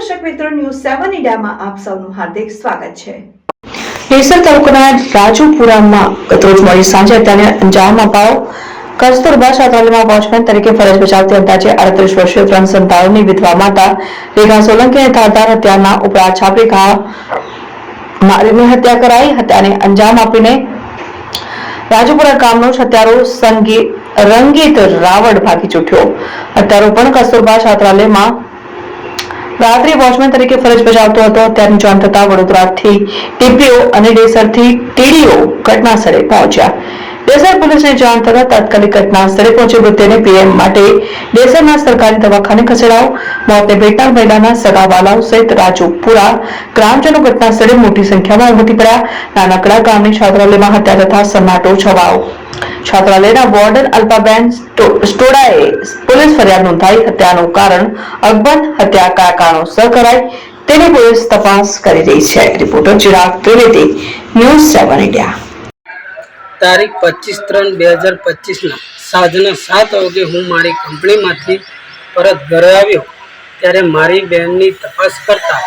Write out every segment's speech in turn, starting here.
મિત્રો ન્યૂઝ સેવન ઇન્ડિયામાં આપ સૌનું હાર્દિક સ્વાગત છે. નેસર તાલુકાના રાજુપુરામાં ગતરોજ મોડી સાંજે અત્યારે અંજામ અપાયો. કસ્તુરબા શાતાલીમાં વોચમેન તરીકે ફરજ બજાવતી અંદાજે અડત્રીસ વર્ષીય ત્રણ સંતાનોની વિધવા માતા રેખા સોલંકીને ધારદાર હત્યાના ઉપરા છાપરી ઘા મારીને હત્યા કરાઈ. હત્યાને અંજામ આપીને રાજુપુરા ગામનો હત્યારો સંગીત રંગીત રાવડ ભાગી છૂટ્યો હત્યારો પણ કસ્તુરબા છાત્રાલયમાં રાત્રિ વોચમેન તરીકે ફરજ બજાવતો હતો. ત્યારની જાણ થતા વડોદરાથી ટીપીઓ અને ડેસરથી ટીડીઓ ઘટના સ્થળે પહોંચ્યા. ડેસર પોલીસને જાણ થતા તાત્કાલિક ઘટના સ્થળે પહોંચી મૃતદેહને પીએમ માટે ડેસરના સરકારી દવાખાને ખસેડાયો. મોતને ભેટનાર મહિલાના સગાવાલાઓ સહિત રાજુપુરા ગ્રામજનો ઘટના સ્થળે મોટી સંખ્યામાં ઉમટી પડ્યા. નાનકડા ગામની છાત્રાલયમાં હત્યા તથા સન્નાટો છવાયો. છાત્રાલયના વોર્ડન અલ્પાબેન સ્ટોડાએ પોલીસ ફરિયાદ નોંધાઈ. હત્યાનું કારણ અકબંધ હત્યા કયા કારણોસર કરાઈ. તેની પોલીસ તપાસ કરી રહી છે. Reporter Chirag Trivedi, news seven India. તારીખ પચીસ ત્રણ બે હજાર પચીસના સાંજના સાત વાગે હું મારી કંપનીમાંથી પરત ઘરે આવ્યો. ત્યારે મારી બહેનની તપાસ કરતા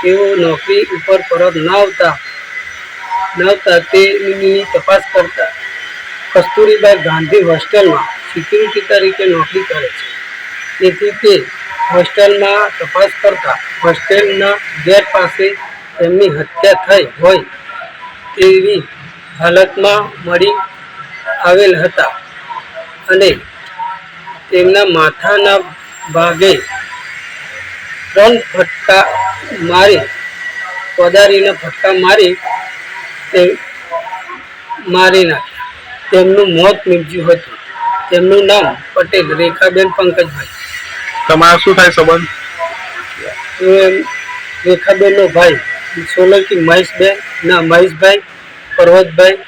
તેઓ નોકરી ઉપર પરત ન આવતા ન આવતા તેની તપાસ કરતા કસ્તુરીબાઈ ગાંધી હોસ્ટેલમાં સિક્યુરિટી તરીકે નોકરી કરે છે. તેથી તે હોસ્ટેલમાં તપાસ કરતા હોસ્ટેલના ગેટ પાસે તેમની હત્યા થઈ હોય તેવી હાલતમાં મળી આવેલ હતા અને તેમના માથાના ભાગે ત્રણ ફટકા મારી પદારીને ફટકા મારી તે મારી નાખ્યા. તેમનું મોત નીપજ્યું હતું. તેમનું નામ પટેલ રેખાબેન પંકજભાઈ. તમારા શું થાય સંબંધ? રેખાબેનનો ભાઈ સોલંકી મહેશબેન ના મહેશભાઈ પર્વતભાઈ